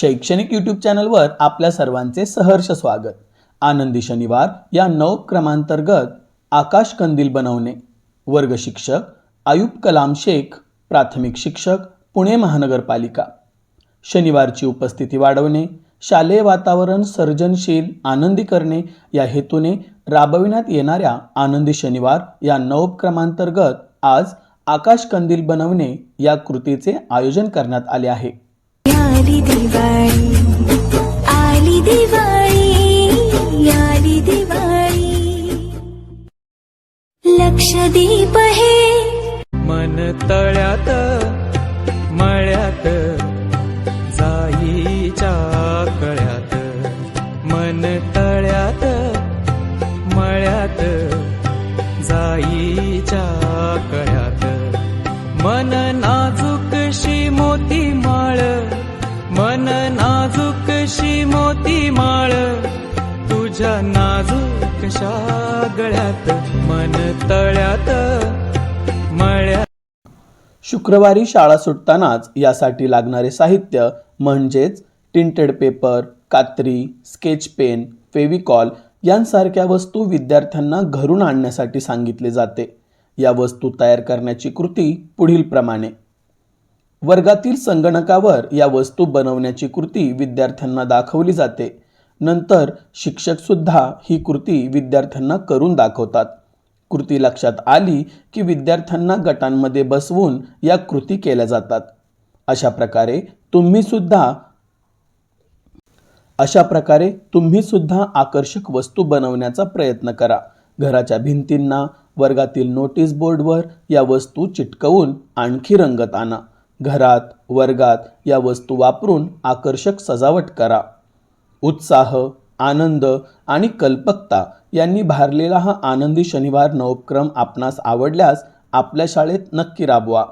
शैक्षणिक यूट्यूब चॅनलवर आपल्या सर्वांचे सहर्ष स्वागत. आनंदी शनिवार या नवक्रमांतर्गत आकाश कंदील बनवणे. वर्ग शिक्षक आयुब कलाम शेख प्राथमिक शिक्षक पुणे महानगरपालिका. शनिवारची उपस्थिती वाढवणे शालेय वातावरण सर्जनशील आनंदी करणे या हेतूने राबविण्यात येणाऱ्या आनंदी शनिवार या नवक्रमांतर्गत आज आकाश कंदील बनवणे या कृतीचे आयोजन करण्यात आले आहे. आली दिवाळी आली दिवाळी आली दिवाळी. लक्षदीप हे. मन तळ्यात मळ्यात जाईच्या मन नाजूकशी मोती माळ तुझ्या नाजूक गळ्यात मन तळ्यात मळ्यात. शुक्रवारी शाळा सुटतानाच यासाठी लागणारे साहित्य म्हणजेच टिंटेड पेपर कात्री स्केच पेन फेविकॉल यांसारख्या वस्तू विद्यार्थ्यांना घरून आणण्यासाठी सांगितले जाते. या वस्तू तयार करण्याची कृती पुढील प्रमाणे वर्गातील संगणकावर या वस्तू बनवण्याची कृती विद्यार्थ्यांना दाखवली जाते. नंतर शिक्षकसुद्धा ही कृती विद्यार्थ्यांना करून दाखवतात. कृती लक्षात आली की विद्यार्थ्यांना गटांमध्ये बसवून या कृती केल्या जातात. अशा प्रकारे तुम्ही सुद्धा अशा प्रकारे तुम्ही सुद्धा आकर्षक वस्तू बनवण्याचा प्रयत्न करा. घराच्या भिंतींना वर्गातील नोटीस बोर्डवर या वस्तू चिटकवून आणखी रंगत आणा. घरात वर्गात या वस्तू वापरून आकर्षक सजावट करा. उत्साह आनंद आणि कल्पकता यांनी भारलेला हा आनंदी शनिवार नवोपक्रम आपणास आवडल्यास आपल्या शाळेत नक्की राबवा.